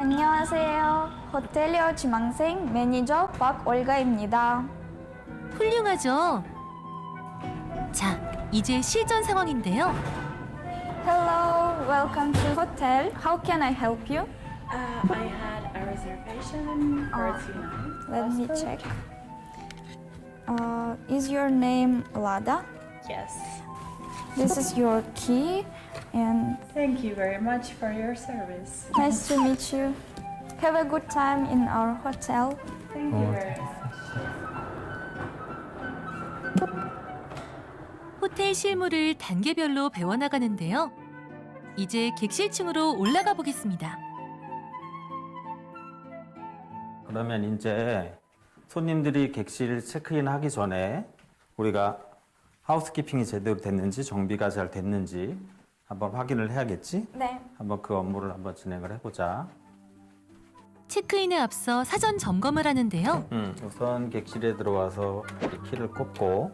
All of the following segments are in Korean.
안녕하세요. 호텔리어 지망생 매니저 박올가입니다. 훌륭하죠. 자, 이제 실전 상황인데요. Hello, welcome to hotel. How can I help you? Uh, I had a reservation for Ah. tonight. Let me check. Uh, is your name Lada? Yes. This is your key, and Thank you very much for your service. nice to meet you. Have a good time in our hotel. Thank you very much. 호텔 실무를 단계별로 배워나가는데요. 이제 객실층으로 올라가 보겠습니다. 그러면 이제 손님들이 객실 체크인 하기 전에 우리가 하우스키핑이 제대로 됐는지 정비가 잘 됐는지 한번 확인을 해야겠지? 네. 한번 그 업무를 한번 진행을 해보자. 체크인에 앞서 사전 점검을 하는데요. 음, 우선 객실에 들어와서 이 키를 꼽고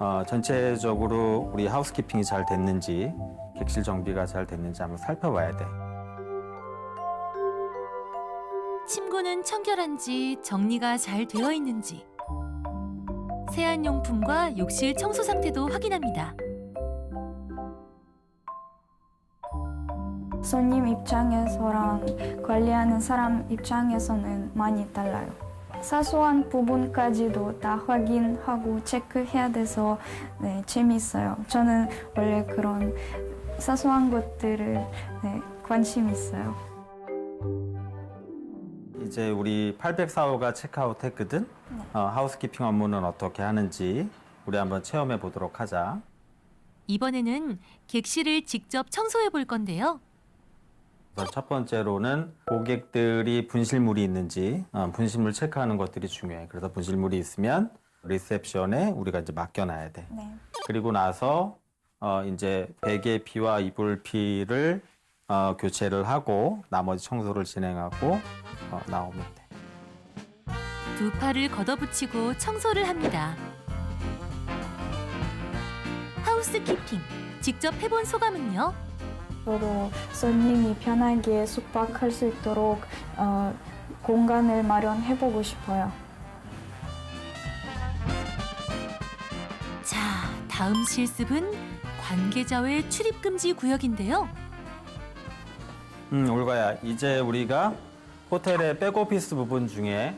어, 전체적으로 우리 하우스키핑이 잘 됐는지 객실 정비가 잘 됐는지 한번 살펴봐야 돼. 침구는 청결한지 정리가 잘 되어 있는지 세안 용품과 욕실 청소 상태도 확인합니다. 손님 입장에서랑 관리하는 사람 입장에서는 많이 달라요. 사소한 부분까지도 다 확인하고 체크해야 돼서 네, 재밌어요. 저는 원래 그런 사소한 것들을 네, 관심 있어요. 이제 우리 804호가 체크아웃 했거든. 어, 하우스키핑 업무는 어떻게 하는지 우리 한번 체험해 보도록 하자. 이번에는 객실을 직접 청소해 볼 건데요. 첫 번째로는 고객들이 분실물이 있는지 어, 분실물 체크하는 것들이 중요해. 그래서 분실물이 있으면 리셉션에 우리가 이제 맡겨놔야 돼. 네. 그리고 나서 어, 이제 베개 피와 이불 피를 어, 교체를 하고 나머지 청소를 진행하고 어, 나오면 돼. 두 팔을 걷어붙이고 청소를 합니다. 하우스키핑 직접 해본 소감은요? 저도 손님이 편하게 숙박할 수 있도록 어, 공간을 마련해보고 싶어요. 자, 다음 실습은 관계자 외 출입 금지 구역인데요. 음, 올가야. 이제 우리가 호텔의 백오피스 부분 중에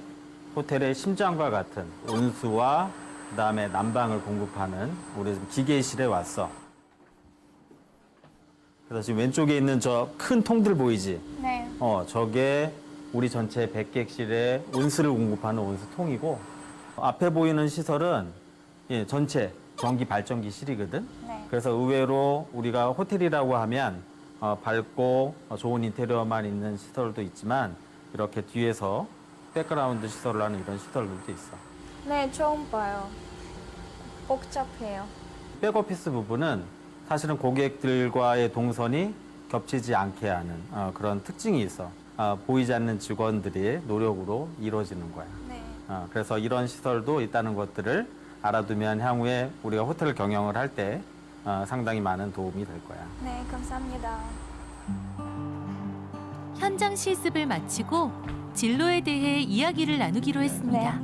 호텔의 심장과 같은 온수와 그다음에 난방을 공급하는 우리 지금 기계실에 왔어. 그래서 지금 왼쪽에 있는 저 큰 통들 보이지? 네. 어, 저게 우리 전체 백객실에 온수를 공급하는 온수통이고 앞에 보이는 시설은 예, 전체 전기 발전기실이거든. 네. 그래서 의외로 우리가 호텔이라고 하면 어, 밝고 어, 좋은 인테리어만 있는 시설도 있지만 이렇게 뒤에서 백그라운드 시설을 하는 이런 시설들도 있어. 네, 처음 봐요. 복잡해요. 백오피스 부분은 사실은 고객들과의 동선이 겹치지 않게 하는 어, 그런 특징이 있어. 어, 보이지 않는 직원들의 노력으로 이루어지는 거야. 네. 어, 그래서 이런 시설도 있다는 것들을 알아두면 향후에 우리가 호텔 경영을 할때 어, 상당히 많은 도움이 될 거야. 네, 감사합니다. 현장 실습을 마치고 진로에 대해 이야기를 나누기로 했습니다.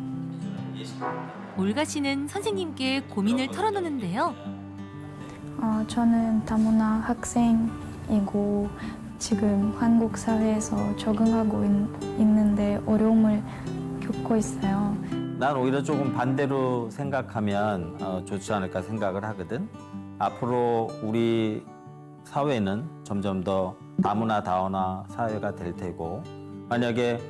올가 씨는 선생님께 고민을 털어놓는데요. 어, 저는 다문화 학생이고 지금 한국 사회에서 적응하고 있, 있는데 어려움을 겪고 있어요. 난 오히려 조금 반대로 생각하면 어, 좋지 않을까 생각을 하거든. 앞으로 우리 사회는 점점 더 다문화 다원화 사회가 될 테고 만약에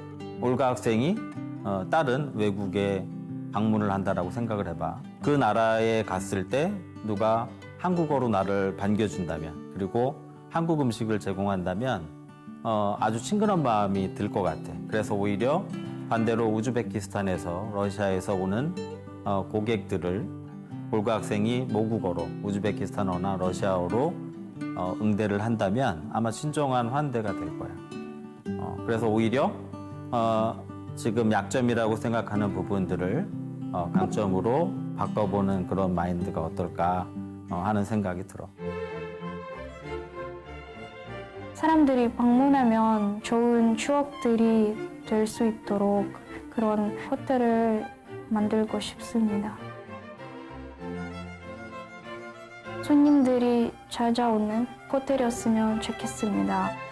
올가 학생이 어, 다른 외국에 방문을 한다라고 생각을 해봐. 그 나라에 갔을 때 누가 한국어로 나를 반겨준다면 그리고 한국 음식을 제공한다면 어, 아주 친근한 마음이 들 것 같아. 그래서 오히려 반대로 우즈베키스탄에서 러시아에서 오는 어, 고객들을 볼가 학생이 모국어로 우즈베키스탄어나 러시아어로 어, 응대를 한다면 아마 신중한 환대가 될 거야. 어, 그래서 오히려 어, 지금 약점이라고 생각하는 부분들을 어, 강점으로 바꿔보는 그런 마인드가 어떨까 어, 하는 생각이 들어. 사람들이 방문하면 좋은 추억들이 될 수 있도록 그런 호텔을 만들고 싶습니다. 손님들이 찾아오는 호텔이었으면 좋겠습니다.